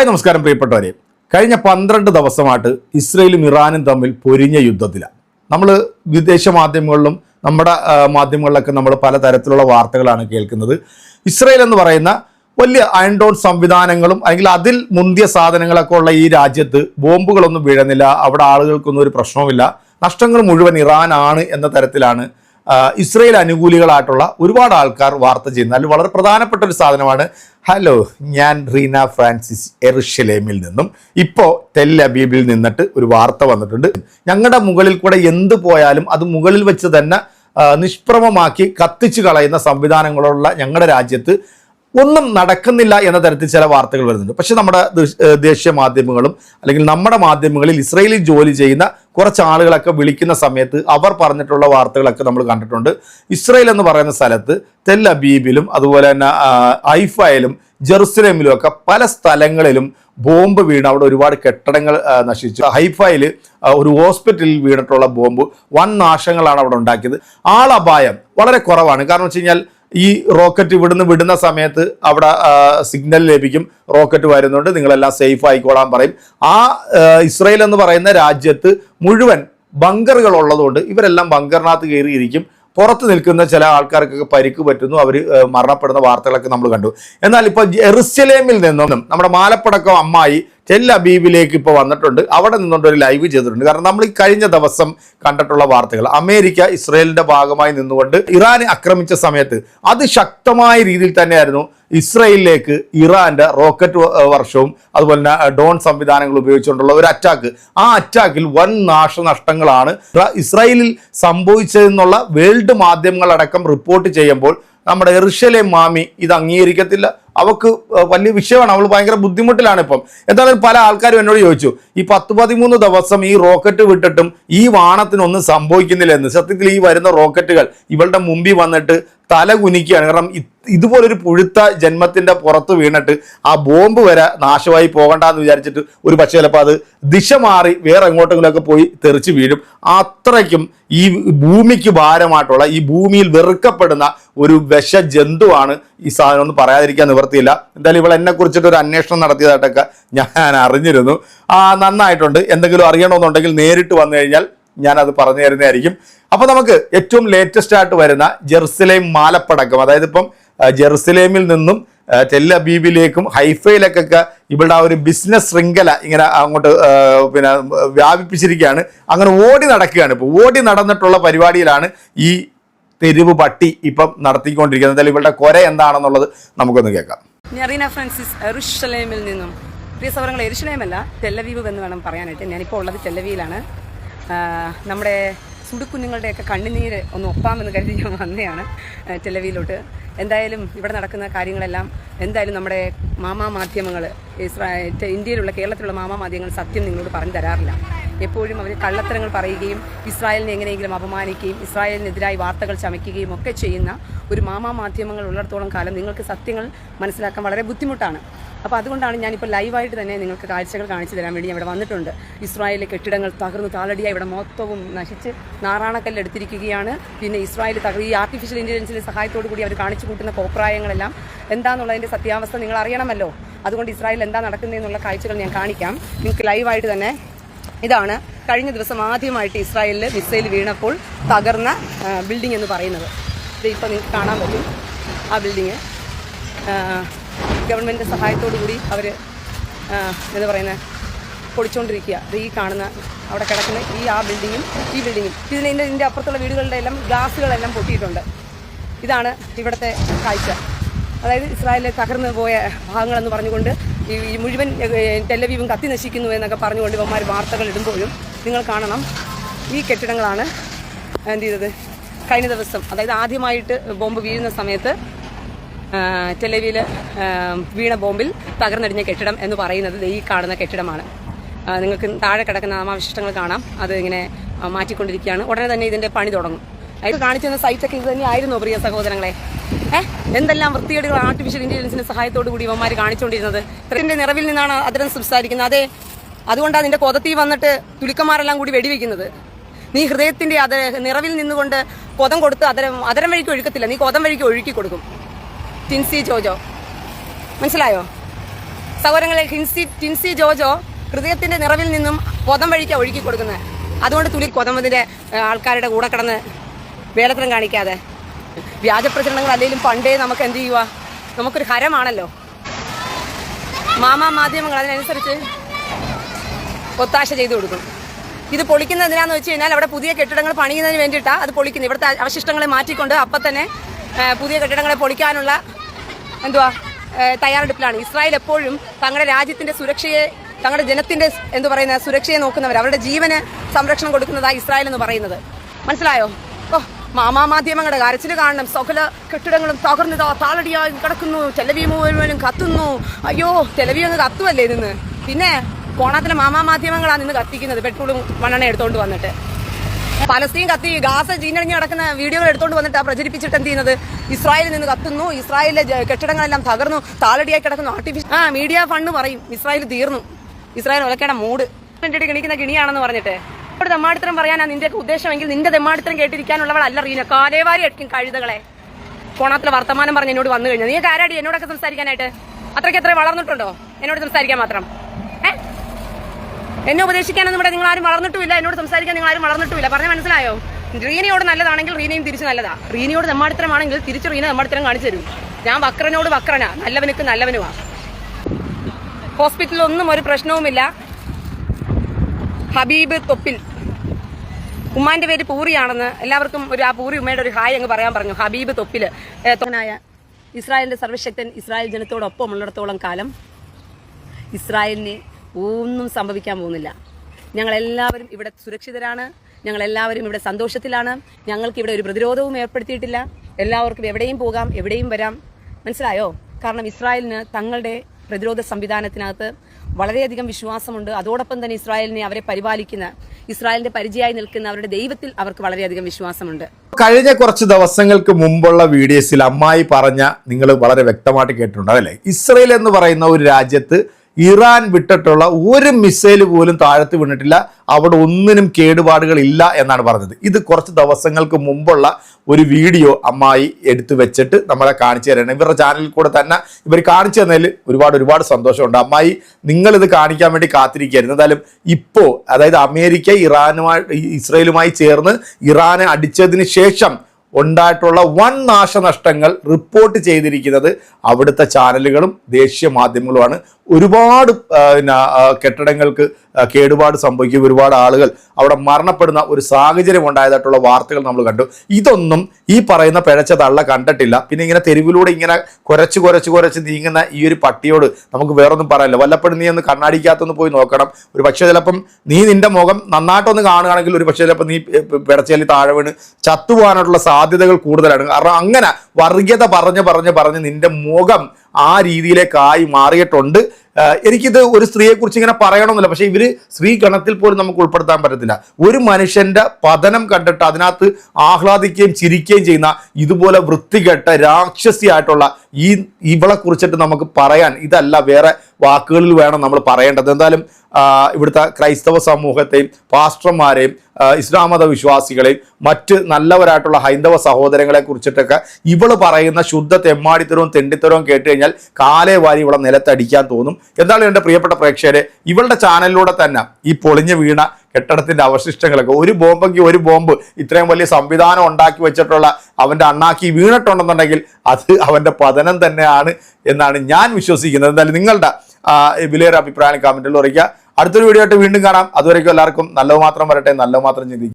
Hi നമസ്കാരം പ്രിയപ്പെട്ടവരെ. കഴിഞ്ഞ പന്ത്രണ്ട് ദിവസമായിട്ട് ഇസ്രയേലും ഇറാനും തമ്മിൽ പൊരിഞ്ഞ യുദ്ധത്തിലാണ്. നമ്മൾ വിദേശ മാധ്യമങ്ങളിലും നമ്മുടെ മാധ്യമങ്ങളിലൊക്കെ നമ്മൾ പലതരത്തിലുള്ള വാർത്തകളാണ് കേൾക്കുന്നത്. ഇസ്രയേൽ എന്ന് പറയുന്ന വലിയ അയൺഡോൺ സംവിധാനങ്ങളും അല്ലെങ്കിൽ അതിൽ മുന്തിയ സാധനങ്ങളൊക്കെ ഉള്ള ഈ രാജ്യത്ത് ബോംബുകളൊന്നും വീഴുന്നില്ല. അവിടെ ആളുകൾക്കൊന്നും ഒരു പ്രശ്നവുമില്ല. നഷ്ടങ്ങൾ മുഴുവൻ ഇറാനാണ് എന്ന തരത്തിലാണ് ഇസ്രയേൽ അനുകൂലികളായിട്ടുള്ള ഒരുപാട് ആൾക്കാർ വാർത്ത ചെയ്യുന്നത്. അതിൽ വളരെ പ്രധാനപ്പെട്ട ഒരു സാധനമാണ് ഹലോ ഞാൻ റീന ഫ്രാൻസിസ് എറുഷലേമിൽ നിന്നും. ഇപ്പോൾ ടെൽ അബീബിൽ നിന്നിട്ട് ഒരു വാർത്ത വന്നിട്ടുണ്ട്. ഞങ്ങളുടെ മുകളിൽ കൂടെ എന്ത് പോയാലും അത് മുകളിൽ വെച്ച് തന്നെ നിഷ്പ്രമമാക്കി കത്തിച്ചു കളയുന്ന സംവിധാനങ്ങളുള്ള ഞങ്ങളുടെ രാജ്യത്ത് ഒന്നും നടക്കുന്നില്ല എന്ന തരത്തിൽ ചില വാർത്തകൾ വരുന്നുണ്ട്. പക്ഷെ നമ്മുടെ ദേശീയ മാധ്യമങ്ങളും അല്ലെങ്കിൽ നമ്മുടെ മാധ്യമങ്ങളിൽ ഇസ്രയേലിൽ ജോലി ചെയ്യുന്ന കുറച്ച് ആളുകളൊക്കെ വിളിക്കുന്ന സമയത്ത് അവർ പറഞ്ഞിട്ടുള്ള വാർത്തകളൊക്കെ നമ്മൾ കണ്ടിട്ടുണ്ട്. ഇസ്രയേൽ എന്ന് പറയുന്ന സ്ഥലത്ത് തെൽ അബീബിലും അതുപോലെ തന്നെ ഐഫയിലും ജെറുസലേമിലും ഒക്കെ പല സ്ഥലങ്ങളിലും ബോംബ് വീണ് അവിടെ ഒരുപാട് കെട്ടിടങ്ങൾ നശിച്ചു. ഹൈഫയിൽ ഒരു ഹോസ്പിറ്റലിൽ വീണിട്ടുള്ള ബോംബ് വൻ നാശങ്ങളാണ് അവിടെ ഉണ്ടാക്കിയത്. ആളപായം വളരെ കുറവാണ്. കാരണം വെച്ച് കഴിഞ്ഞാൽ ഈ റോക്കറ്റ് ഇവിടുന്ന് വിടുന്ന സമയത്ത് അവിടെ സിഗ്നൽ ലഭിക്കും. റോക്കറ്റ് വരുന്നുണ്ട്. നിങ്ങളെല്ലാം സേഫ് ആയിക്കോളാൻ പറയും. ആ ഇസ്രയേൽ എന്ന് പറയുന്ന രാജ്യത്ത് മുഴുവൻ ബങ്കറുകൾ ഉള്ളതുകൊണ്ട് ഇവരെല്ലാം ബങ്കറിനകത്ത് കയറിയിരിക്കും. പുറത്ത് നിൽക്കുന്ന ചില ആൾക്കാർക്കൊക്കെ പരിക്ക് പറ്റുന്നു. അവർ മരണപ്പെടുന്ന വാർത്തകളൊക്കെ നമ്മൾ കണ്ടു. എന്നാൽ ഇപ്പോൾ ജെറുസലേമിൽ നിന്നും നമ്മുടെ മാലപ്പടക്കം അമ്മായി ടെൽ അബീബിലേക്ക് ഇപ്പോൾ വന്നിട്ടുണ്ട്. അവിടെ നിന്നുകൊണ്ട് ഒരു ലൈവ് ചെയ്തിട്ടുണ്ട്. കാരണം നമ്മൾ ഈ കഴിഞ്ഞ ദിവസം കണ്ടിട്ടുള്ള വാർത്തകൾ അമേരിക്ക ഇസ്രയേലിന്റെ ഭാഗമായി നിന്നുകൊണ്ട് ഇറാനെ ആക്രമിച്ച സമയത്ത് അത് ശക്തമായ രീതിയിൽ തന്നെയായിരുന്നു ഇസ്രയേലിലേക്ക് ഇറാന്റെ റോക്കറ്റ് വർഷവും അതുപോലെ തന്നെ ഡോൺ സംവിധാനങ്ങൾ ഉപയോഗിച്ചുകൊണ്ടുള്ള ഒരു അറ്റാക്ക് ആ അറ്റാക്കിൽ വൻ നാശനഷ്ടങ്ങളാണ് ഇസ്രായേലിൽ സംഭവിച്ചതെന്നുള്ള വേൾഡ് മാധ്യമങ്ങളടക്കം റിപ്പോർട്ട് ചെയ്യുമ്പോൾ നമ്മുടെ എറുഷലേം മാമി ഇത് അംഗീകരിക്കത്തില്ല. അവക്ക് വലിയ വിഷയമാണ്. അവൾ ഭയങ്കര ബുദ്ധിമുട്ടിലാണ് ഇപ്പം. എന്തായാലും പല ആൾക്കാരും എന്നോട് ചോദിച്ചു ഈ പത്ത് പതിമൂന്ന് ദിവസം ഈ റോക്കറ്റ് വിട്ടിട്ടും ഈ വാണത്തിനൊന്നും സംഭവിക്കുന്നില്ല എന്ന്. സത്യത്തിൽ ഈ വരുന്ന റോക്കറ്റുകൾ ഇവളുടെ മുമ്പിൽ വന്നിട്ട് തല കുനിക്കുകയാണ്. കാരണം ഇതുപോലൊരു പുഴുത്ത ജന്മത്തിന്റെ പുറത്ത് വീണിട്ട് ആ ബോംബ് വരെ നാശമായി പോകണ്ടെന്ന് വിചാരിച്ചിട്ട് ഒരു പക്ഷേ ചിലപ്പോൾ അത് ദിശ മാറി വേറെ എങ്ങോട്ടെങ്കിലുമൊക്കെ പോയി തെറിച്ച് വീഴും. അത്രയ്ക്കും ഈ ഭൂമിക്ക് ഭാരമായിട്ടുള്ള ഈ ഭൂമിയിൽ വെറുക്കപ്പെടുന്ന ഒരു വിഷ ജന്തുവാണ് ഈ സാധനം ഒന്നും പറയാതിരിക്കാൻ നിവർത്തിയില്ല എന്തായാലും ഇവൾ എന്നെ കുറിച്ചിട്ട് ഒരു അന്വേഷണം നടത്തിയതായിട്ടൊക്കെ ഞാൻ അറിഞ്ഞിരുന്നു. ആ നന്നായിട്ടുണ്ട്. എന്തെങ്കിലും അറിയണമെന്നുണ്ടെങ്കിൽ നേരിട്ട് വന്നു കഴിഞ്ഞാൽ ഞാനത് പറഞ്ഞു തരുന്നതായിരിക്കും. അപ്പോൾ നമുക്ക് ഏറ്റവും ലേറ്റസ്റ്റ് ആയിട്ട് വരുന്ന ജെറുസലേം മാലപ്പടക്കം അതായത് ഇപ്പം ജെറുസലേമിൽ നിന്നും ടെല്ലബീബിലേക്കും ടെൽ അബീബിലേക്കും ഹൈഫയിലേക്കൊക്കെ ഇവിടെ ആ ഒരു ബിസിനസ് ശൃംഖല ഇങ്ങനെ അങ്ങോട്ട് പിന്നെ വ്യാപിപ്പിച്ചിരിക്കുകയാണ്. അങ്ങനെ ഓടി നടക്കുകയാണ് ഇപ്പോൾ ഓടി നടന്നിട്ടുള്ള പരിപാടിയിലാണ് ഈ തെരുവ് പട്ടി ഇപ്പം നടത്തിക്കൊണ്ടിരിക്കുന്നത്. എന്തായാലും ഇവളുടെ കൊര എന്താണെന്നുള്ളത് നമുക്കൊന്ന് കേൾക്കാം. ഞാൻ ഫ്രാൻസിസ് എറുഷലേമിൽ നിന്നും. പ്രിയ സൗരങ്ങൾ എരുഷലേമല്ല ടെല്ലവീവ് എന്ന് വേണം പറയാനായിട്ട്. ഞാനിപ്പോൾ ഉള്ളത് ടെല്ലവീവിലാണ് നമ്മുടെ സുടുക്കുഞ്ഞുങ്ങളുടെയൊക്കെ കണ്ണുനീര് ഒന്ന് ഒപ്പാമെന്ന് കരുതി ഞാൻ വന്നതാണ് ടെലവിയിലോട്ട്. എന്തായാലും ഇവിടെ നടക്കുന്ന കാര്യങ്ങളെല്ലാം എന്തായാലും നമ്മുടെ മാമാ മാധ്യമങ്ങൾ ഇസ്രായേൽ ഇന്ത്യയിലുള്ള കേരളത്തിലുള്ള മാമാ മാധ്യമങ്ങൾ സത്യം നിങ്ങളോട് പറഞ്ഞു തരാറില്ല. എപ്പോഴും അവർ കള്ളത്തരങ്ങൾ പറയുകയും ഇസ്രായേലിനെ എങ്ങനെയെങ്കിലും അപമാനിക്കുകയും ഇസ്രായേലിനെതിരായി വാർത്തകൾ ചമയ്ക്കുകയും ഒക്കെ ചെയ്യുന്ന ഒരു മാമാ മാധ്യമങ്ങൾ ഉള്ളിടത്തോളം കാലം നിങ്ങൾക്ക് സത്യങ്ങൾ മനസ്സിലാക്കാൻ വളരെ ബുദ്ധിമുട്ടാണ്. അപ്പോൾ അതുകൊണ്ടാണ് ഞാനിപ്പോൾ ലൈവായിട്ട് തന്നെ നിങ്ങൾക്ക് കാഴ്ചകൾ കാണിച്ചു തരാൻ വേണ്ടി ഇവിടെ വന്നിട്ടുണ്ട്. ഇസ്രായേലിലെ കെട്ടിടങ്ങൾ തകർന്ന് താളടിയായി ഇവിടെ മൊത്തവും നശിച്ച് നാറാണക്കല്ല് എടുത്തിരിക്കുകയാണ്. പിന്നെ ഇസ്രായേൽ തകർ ഈ ആർട്ടിഫിഷ്യൽ ഇന്റലിജൻസിന്റെ സഹായത്തോടു കൂടി അവർ കാണിച്ചു കൂട്ടുന്ന കോപ്രായങ്ങളെല്ലാം എന്താണെന്നുള്ളതിന്റെ സത്യാവസ്ഥ നിങ്ങൾ അറിയണമല്ലോ. അതുകൊണ്ട് ഇസ്രായേൽ എന്താ നടക്കുന്നതെന്നുള്ള കാഴ്ചകൾ ഞാൻ കാണിക്കാം. നിങ്ങൾക്ക് ലൈവായിട്ട് തന്നെ ഇതാണ് കഴിഞ്ഞ ദിവസം ആദ്യമായിട്ട് ഇസ്രായേലിൽ മിസൈൽ വീണപ്പോൾ തകർന്ന ബിൽഡിംഗ് എന്ന് പറയുന്നത്. ഇത് ഇപ്പോൾ നിങ്ങൾക്ക് കാണാൻ പറ്റും. ആ ബിൽഡിങ് ഗവൺമെന്റ് സഹായത്തോടു കൂടി അവർ എന്താ പറയുന്നത് പൊളിച്ചുകൊണ്ടിരിക്കുക ഇത് ഈ കാണുന്ന അവിടെ കിടക്കുന്ന ഈ ആ ബിൽഡിങ്ങും ഈ ബിൽഡിങ്ങും ഇതിന്റെ ഇതിന്റെ അപ്പുറത്തുള്ള വീടുകളുടെ എല്ലാം ഗ്ലാസുകളെല്ലാം പൊട്ടിയിട്ടുണ്ട്. ഇതാണ് ഇവിടുത്തെ കാഴ്ച. അതായത് ഇസ്രായേലിൽ തകർന്നു പോയ ഭാഗങ്ങളെന്ന് പറഞ്ഞുകൊണ്ട് ഈ മുഴുവൻ ടെലവീവും കത്തി നശിക്കുന്നു എന്നൊക്കെ പറഞ്ഞുകൊണ്ട് ഇവന്മാർ വാർത്തകൾ ഇടുമ്പോഴും നിങ്ങൾ കാണണം. ഈ കെട്ടിടങ്ങളാണ് എന്ത് ചെയ്തത്? കഴിഞ്ഞ ദിവസം അതായത് ആദ്യമായിട്ട് ബോംബ് വീഴുന്ന സമയത്ത് ടെലവിയിൽ വീണ ബോംബിൽ തകർന്നടിഞ്ഞ കെട്ടിടം എന്ന് പറയുന്നത് ഈ കാണുന്ന കെട്ടിടമാണ്. നിങ്ങൾക്ക് താഴെ കിടക്കുന്ന നാമാവശിഷ്ടങ്ങൾ കാണാം. അത് ഇങ്ങനെ മാറ്റിക്കൊണ്ടിരിക്കുകയാണ്. ഉടനെ തന്നെ ഇതിന്റെ പണി തുടങ്ങും. അതിൽ കാണിച്ചിരുന്ന സൈറ്റൊക്കെ ഇത് തന്നെ ആയിരുന്നു പ്രിയ സഹോദരങ്ങളെ? ഏഹ് എന്തെല്ലാം വൃത്തികേടുകൾ ആർട്ടിഫിഷ്യൽ ഇന്റലിജൻസിന്റെ സഹായത്തോടു കൂടി ഇവന്മാർ കാണിച്ചുകൊണ്ടിരുന്നത് ഇത്രത്തിന്റെ നിറവിൽ നിന്നാണ് അതിരം സംസാരിക്കുന്നത്. അതെ അതുകൊണ്ടാണ് നിന്റെ കൊതത്തി വന്നിട്ട് തുലിക്കന്മാരെല്ലാം കൂടി വെടിവെക്കുന്നത്. നീ ഹൃദയത്തിന്റെ അത് നിറവിൽ നിന്നുകൊണ്ട് കൊതം കൊടുത്ത് അതരം അതരം വഴിക്ക് ഒഴുക്കത്തില്ല. നീ കൊതം വഴിക്ക് ഒഴുക്കി കൊടുക്കും. ടിൻസി ജോജോ. മനസ്സിലായോ? സൗകര്യങ്ങളെ ഹിൻസി ടിൻസി ജോജോ ഹൃദയത്തിന്റെ നിറവിൽ നിന്നും കൊതം വഴിക്ക് ഒഴുക്കി കൊടുക്കുന്നത്. അതുകൊണ്ട് തുലി കൊതമ്പതിന്റെ ആൾക്കാരുടെ കൂടെ കിടന്ന് വേലത്തരം കാണിക്കാതെ. വ്യാജ പ്രചരണങ്ങൾ അല്ലെങ്കിലും പണ്ടേ നമുക്ക് എന്ത് ചെയ്യുക നമുക്കൊരു ഹരമാണല്ലോ. മാമാ മാധ്യമങ്ങൾ അതിനനുസരിച്ച് ഒത്താശ ചെയ്തു കൊടുക്കും. ഇത് പൊളിക്കുന്ന എന്തിനാന്ന് വെച്ച് കഴിഞ്ഞാൽ അവിടെ പുതിയ കെട്ടിടങ്ങൾ പണിയുന്നതിന് വേണ്ടിയിട്ടാണ് അത് പൊളിക്കുന്നത്. ഇവിടുത്തെ അവശിഷ്ടങ്ങളെ മാറ്റിക്കൊണ്ട് അപ്പം തന്നെ പുതിയ കെട്ടിടങ്ങളെ പൊളിക്കാനുള്ള എന്തുവാ തയ്യാറെടുപ്പിലാണ്. ഇസ്രായേൽ എപ്പോഴും തങ്ങളുടെ രാജ്യത്തിന്റെ സുരക്ഷയെ തങ്ങളുടെ ജനത്തിന്റെ എന്തു പറയുന്ന സുരക്ഷയെ നോക്കുന്നവർ അവരുടെ ജീവന് സംരക്ഷണം കൊടുക്കുന്നതാണ് ഇസ്രായേൽ എന്ന് പറയുന്നത്. മനസ്സിലായോ? മാധ്യമങ്ങളുടെ കരച്ചിൽ കാണണം. സകല കെട്ടിടങ്ങളും തകർന്നിതാ താളടിയായി കിടക്കുന്നു. ടെലവി മുഴുവനും കത്തുന്നു. അയ്യോ ടെലവി ഒന്ന് കത്തുവല്ലേ നിന്ന് പിന്നെ കോണാത്തിലെ മാധ്യമങ്ങളാണ് നിന്ന് കത്തിക്കുന്നത് പെട്രോളും മണ്ണെണ്ണ എടുത്തോണ്ട് വന്നിട്ട്. പലസ്തീൻ കത്തി ഗാസ ചീനടിഞ്ഞ് കിടക്കുന്ന വീഡിയോകൾ എടുത്തുകൊണ്ട് വന്നിട്ട് പ്രചരിപ്പിച്ചിട്ട് എന്ത് ചെയ്യുന്നത്? ഇസ്രായേലിൽ നിന്ന് കത്തുന്നു. ഇസ്രായേലിലെ കെട്ടിടങ്ങളെല്ലാം തകർന്നു. താളടിയായി കിടക്കുന്നു. ആർട്ടിഫിഷ്യൽ ആ മീഡിയ ഫണ്ട് പറയും. ഇസ്രായേൽ തീർന്നു. ഇസ്രായേൽ ഒലക്കേണ്ട മൂഡ് കണ്ടിട്ട് ഗണിക്കുന്ന ഗിണിയാണെന്ന് പറഞ്ഞിട്ട്. ഇവിടെ തെമ്മാടിത്തരം പറയാനാ നിന്റെ ഉദ്ദേശമെങ്കിൽ നിന്റെ തെമ്മാടിത്തരം കേട്ടിരിക്കാനുള്ളവളല്ല റീന. കാലേവാരി അടിക്കും കഴുതകളെ. കോണത്തിൽ വർത്തമാനം പറഞ്ഞ് എന്നോട് വന്നു കഴിഞ്ഞു. നീ ആരാടി എന്നോടൊക്കെ സംസാരിക്കാനായിട്ട്? അത്രയ്ക്ക് എത്ര വളർന്നിട്ടുണ്ടോ? എന്നോട് സംസാരിക്കാൻ മാത്രം. എന്നെ ഉപദേശിക്കാനൊന്നും ഇവിടെ നിങ്ങൾ ആരും വളർന്നിട്ടുമില്ല. എന്നോട് സംസാരിക്കാൻ നിങ്ങൾ ആരും വളർന്നിട്ടുമില്ല. പറഞ്ഞ മനസ്സിലായോ? റീനയോട് നല്ലതാണെങ്കിൽ റീനയും തിരിച്ച് നല്ലതാ. റീനയോട് തെമ്മാടിത്തരമാണെങ്കിൽ തിരിച്ച് റീന തെമ്മാടിത്തരം കാണിച്ചു തരും. ഞാൻ വക്രനോട് വക്രനാ. നല്ലവനക്ക് നല്ലവനുമാ. ഹോസ്പിറ്റലിൽ ഒന്നും ഒരു പ്രശ്നവുമില്ല. ഹബീബ് തൊപ്പിൽ. ഉമ്മാന്റെ പേര് പൂറിയാണെന്ന് എല്ലാവർക്കും ഒരു ആ പൂറി ഉമ്മയുടെ ഒരു ഹായ് അങ്ങ് പറയാൻ പറഞ്ഞു. ഹബീബ് തൊപ്പിൽ. തോനായ ഇസ്രായേലിന്റെ സർവശക്തൻ ഇസ്രായേൽ ജനത്തോടൊപ്പം ഉള്ളിടത്തോളം കാലം ഇസ്രായേലിന് ഒന്നും സംഭവിക്കാൻ പോകുന്നില്ല. ഞങ്ങളെല്ലാവരും ഇവിടെ സുരക്ഷിതരാണ്. ഞങ്ങളെല്ലാവരും ഇവിടെ സന്തോഷത്തിലാണ്. ഞങ്ങൾക്ക് ഇവിടെ ഒരു പ്രതിരോധവും ഏർപ്പെടുത്തിയിട്ടില്ല. എല്ലാവർക്കും എവിടെയും പോകാം എവിടെയും വരാം. മനസ്സിലായോ? കാരണം ഇസ്രായേലിന് തങ്ങളുടെ പ്രതിരോധ സംവിധാനത്തിനകത്ത് വളരെയധികം വിശ്വാസമുണ്ട്. അതോടൊപ്പം തന്നെ ഇസ്രായേലിനെ അവരെ പരിപാലിക്കുന്ന ഇസ്രായേലിന്റെ പരിചയമായി നിൽക്കുന്ന അവരുടെ ദൈവത്തിൽ അവർക്ക് വളരെയധികം വിശ്വാസമുണ്ട്. കഴിഞ്ഞ കുറച്ച് ദിവസങ്ങൾക്ക് മുമ്പുള്ള വീഡിയോസിൽ അമ്മായി പറഞ്ഞ നിങ്ങൾ വളരെ വ്യക്തമായിട്ട് കേട്ടിട്ടുണ്ട് അതല്ലേ? ഇസ്രയേൽ എന്ന് പറയുന്ന ഒരു രാജ്യത്ത് ഇറാൻ വിട്ടിട്ടുള്ള ഒരു മിസൈൽ പോലും താഴത്ത് വീണിട്ടില്ല. അവിടെ ഒന്നിനും കേടുപാടുകൾ ഇല്ല എന്നാണ് പറഞ്ഞത്. ഇത് കുറച്ച് ദിവസങ്ങൾക്ക് മുമ്പുള്ള ഒരു വീഡിയോ അമ്മായി എടുത്തു വെച്ചിട്ട് നമ്മളെ കാണിച്ചു തരണം ഇവരുടെ ചാനലിൽ കൂടെ തന്നെ ഇവർ കാണിച്ചു തന്നതിൽ ഒരുപാട് ഒരുപാട് സന്തോഷമുണ്ട്. അമ്മായി നിങ്ങളിത് കാണിക്കാൻ വേണ്ടി കാത്തിരിക്കുകയായിരുന്നു. എന്തായാലും ഇപ്പോൾ അതായത് അമേരിക്ക ഇറാനുമായി ഇസ്രയേലുമായി ചേർന്ന് ഇറാനെ അടിച്ചതിന് ശേഷം ഉണ്ടായിട്ടുള്ള വൻ നാശനഷ്ടങ്ങൾ റിപ്പോർട്ട് ചെയ്തിരിക്കുന്നത് അവിടുത്തെ ചാനലുകളും ദേശീയ മാധ്യമങ്ങളുമാണ്. ഒരുപാട് പിന്നെ, കെട്ടിടങ്ങൾക്ക് കേടുപാട് സംഭവിക്കും. ഒരുപാട് ആളുകൾ അവിടെ മരണപ്പെടുന്ന ഒരു സാഹചര്യം ഉണ്ടായതായിട്ടുള്ള വാർത്തകൾ നമ്മൾ കണ്ടു. ഇതൊന്നും ഈ പറയുന്ന പിഴച്ച തള്ള കണ്ടിട്ടില്ല. പിന്നെ ഇങ്ങനെ തെരുവിലൂടെ ഇങ്ങനെ കുരച്ച് കുരച്ച് കുരച്ച് നീങ്ങുന്ന ഈ ഒരു പട്ടിയോട് നമുക്ക് വേറൊന്നും പറയാനില്ല. വല്ലപ്പോഴും നീ ഒന്ന് കണ്ണാടിക്കകത്തൊന്ന് പോയി നോക്കണം. ഒരു പക്ഷേ ചിലപ്പം നീ നിന്റെ മുഖം നന്നായിട്ടൊന്ന് കാണുകയാണെങ്കിൽ ഒരു പക്ഷേ ചിലപ്പോൾ നീ പിടച്ചേലി താഴെ വീണ് ചത്തുപോകാനായിട്ടുള്ള സാധ്യതകൾ കൂടുതലാണ്. കാരണം അങ്ങനെ വർഗീയത പറഞ്ഞ് പറഞ്ഞ് പറഞ്ഞ് നിന്റെ മുഖം ആ രീതിയിലേക്കായി മാറിയിട്ടുണ്ട്. എനിക്കിത് ഒരു സ്ത്രീയെ കുറിച്ച് ഇങ്ങനെ പറയണമെന്നില്ല. പക്ഷേ ഇവർ സ്ത്രീ ഗണത്തിൽ പോലും നമുക്ക് ഉൾപ്പെടുത്താൻ പറ്റത്തില്ല. ഒരു മനുഷ്യന്റെ പതനം കണ്ടിട്ട് അതിനകത്ത് ആഹ്ലാദിക്കുകയും ചിരിക്കുകയും ചെയ്യുന്ന ഇതുപോലെ വൃത്തികെട്ട രാക്ഷസിയായിട്ടുള്ള ഈ ഇവളെ കുറിച്ചിട്ട് നമുക്ക് പറയാൻ ഇതല്ല വേറെ വാക്കുകളിൽ വേണം നമ്മൾ പറയേണ്ടത്. എന്തായാലും ഇവിടുത്തെ ക്രൈസ്തവ സമൂഹത്തെയും പാസ്റ്റർമാരെയും ഇസ്ലാം മത വിശ്വാസികളെയും മറ്റ് നല്ലവരായിട്ടുള്ള ഹൈന്ദവ സഹോദരങ്ങളെ കുറിച്ചിട്ടൊക്കെ ഇവൾ പറയുന്ന ശുദ്ധ തെമ്മാടിത്തരവും തെണ്ടിത്തരവും കേട്ട് കഴിഞ്ഞാൽ കാലേ വാരി ഇവളെ നിലത്തടിക്കാൻ തോന്നും. എന്തായാലും എന്റെ പ്രിയപ്പെട്ട പ്രേക്ഷകരെ ഇവളുടെ ചാനലിലൂടെ തന്നെ ഈ പൊളിഞ്ഞു വീണ കെട്ടിടത്തിന്റെ അവശിഷ്ടങ്ങളൊക്കെ. ഒരു ബോംബെങ്കിൽ ഒരു ബോംബ് ഇത്രയും വലിയ സംവിധാനം ഉണ്ടാക്കി വെച്ചിട്ടുള്ള അവന്റെ അണ്ണാക്കി വീണിട്ടുണ്ടെന്നുണ്ടെങ്കിൽ അത് അവന്റെ പതനം തന്നെയാണ് എന്നാണ് ഞാൻ വിശ്വസിക്കുന്നത്. എന്തായാലും നിങ്ങളുടെ വിലയേറെ അഭിപ്രായം കമന്റിൽ അറിയിക്കുക അടുത്തൊരു വീഡിയോ ആയിട്ട് വീണ്ടും കാണാം. അതുവരേക്കും എല്ലാവർക്കും നല്ലത് മാത്രം വരട്ടെ നല്ലത് മാത്രം ചിന്തിക്കും